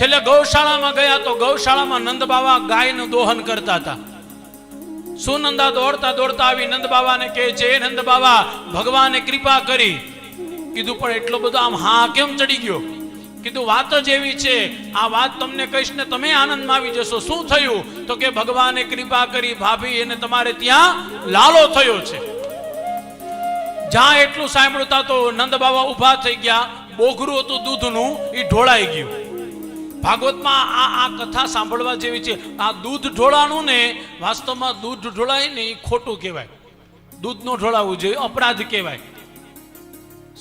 છેલ્લે ગૌશાળામાં ગયા તો ગૌશાળામાં નંદ બાવા ગાયનું દોહન કરતા હતા. સુનંદા દોડતા દોડતા આવી નંદ બાવાને કહે છે, "હે નંદ બાવા, ભગવાને કૃપા કરી. કીધું, પણ એટલો બધો આમ હા કેમ ચડી ગયો? કીધું, વાત જ એવી છે, આ વાત તમને કહીશ ને તમે આનંદમાં આવી જશો. શું થયું? તો કે, ભગવાને કૃપા કરી, ભાભી, એને તમારે ત્યાં લાલો થયો છે. જ્યાં એટલું સાંભળ્યું તા નંદ બાબા ઊભા થઈ ગયા, બોઘરું હતું દૂધનું એ ઢોળાઈ ગયું. ભાગવતમાં આ આ કથા સાંભળવા જેવી છે. આ દૂધ ઢોળાનું ને વાસ્તવમાં દૂધ ઢોળાય ને એ ખોટું કહેવાય. દૂધ નો ઢોળાવવું જોઈએ અપરાધ કહેવાય.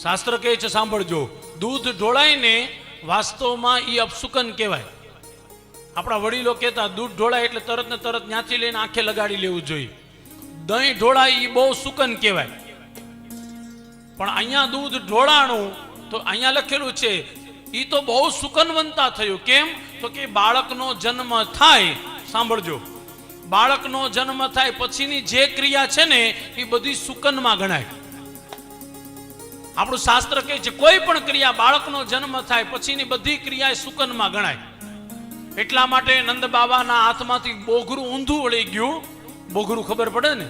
શાસ્ત્ર કહે છે, સાંભળજો. દૂધ ઢોળાય ને વાસ્તવમાં એ અપસુકન કહેવાય. આપણા વડીલો કહેતા, દૂધ ઢોળાય એટલે તરત ને તરત ન્યાથી લઈને આંખે લગાડી લેવું જોઈએ. દહીં ઢોળાય એ બહુ સુકન કહેવાય. પણ અહીંયા દૂધ ઢોળાણું, તો અહીંયા લખેલું છે એ તો બહુ સુકનવંતા થયું. કેમ? તો કે બાળકનો જન્મ થાય, સાંભળજો. બાળકનો જન્મ થાય પછીની જે ક્રિયા છે ને એ બધી સુકનમાં ગણાય. આપણું શાસ્ત્ર કહે છે, કોઈ પણ ક્રિયા બાળકનો જન્મ થાય, પછીની બધી ક્રિયા સુકનમાં ગણાય. એટલા માટે નંદ બાબાના હાથમાંથી બોઘરું ઊંધું વળી ગયું. બોઘરું ખબર પડે ને?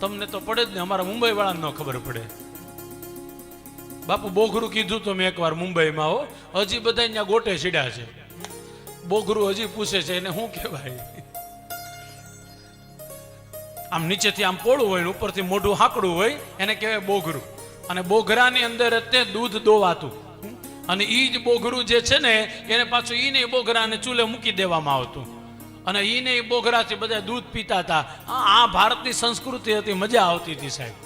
તમને તો પડે જ ને, અમારા મુંબઈ વાળાને ન ખબર પડે. બાપુ બોઘરું કીધું તો મેં એકવાર મુંબઈમાં હો, હજી બધા અહીંયા ગોટે સીડ્યા છે. બોઘરું હજી પૂછે છે એને શું કહેવાય? આમ નીચેથી આમ પોળું હોય ઉપરથી મોઢું હાકડું હોય, એને કહેવાય બોઘરું. અને બોઘરાની અંદર તે દૂધ દોવાતું. અને એ જ બોઘરું જે છે ને, એને પાછું એને બોઘરાને ચૂલે મૂકી દેવામાં આવતું. અને એને બોઘરાથી બધા દૂધ પીતા હતા. આ ભારતની સંસ્કૃતિ હતી, મજા આવતી હતી સાહેબ.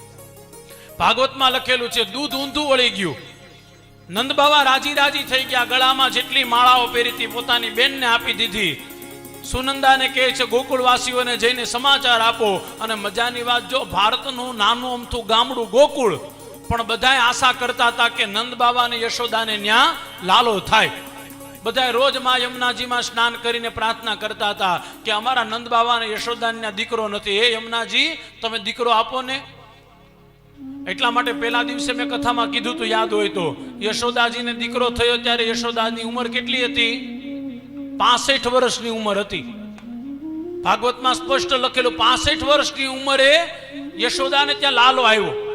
ભાગવતમાં લખેલું છે, દૂધ ઊંધું વળી ગયું. નંદ બાબા રાજી રાજી થઈ ગયા, ગળામાં જેટલી માળાઓ પહેરીતી પોતાની બેનને આપી દીધી. સુનંદાને કહે છે, ગોકુળવાસીઓને જઈને સમાચાર આપો અને મજાની વાત જો, ભારતનું નાનું અમથું ગામડું ગોકુળ. પણ બધાએ આશા કરતા હતા કે નંદ બાબા અને યશોદાને ન્યા લાલો થાય. બધાએ રોજ મા યમુનાજીમાં સ્નાન કરીને પ્રાર્થના કરતા હતા કે અમારા નંદ બાબા અને યશોદાને દીકરો નથી. હે યમુનાજી, તમે દીકરો આપો ને. એટલા માટે પહેલા દિવસે મેં કથામાં કીધું તું, યાદ હોય તો, યશોદાજીને દીકરો થયો ત્યારે યશોદાની ઉંમર કેટલી હતી? પાસઠ વર્ષની ઉંમર હતી. ભાગવતમાં સ્પષ્ટ લખેલું, પાસઠ વર્ષની ઉંમરે યશોદાને ત્યાં લાલો આવ્યો.